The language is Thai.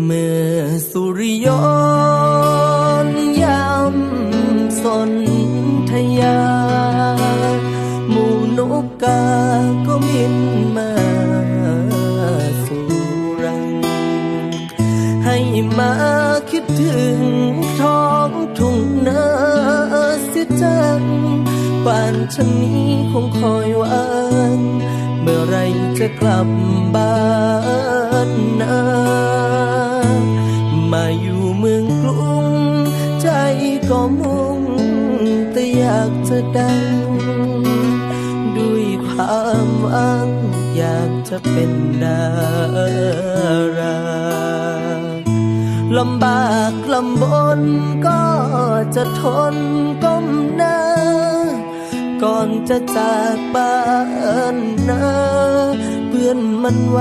เมื่อสุริยนยามสนธยา หมูนกกาก็บินมาสู่รัง ให้มาคิดถึงท้องทุ่งนาเสียจังป่านฉันนี้คงคอยหวัน เมื่อไรจะกลับบ้าน มาอยู่เมืองกรุง ใจก็มุ่งแต่อยากจะดัง ด้วยความหวังอยากจะเป็นดาราลำบากลำบนก็จะทนก้มหน้า ก่อนจะจากบ้านนาเพื่อนมันว่า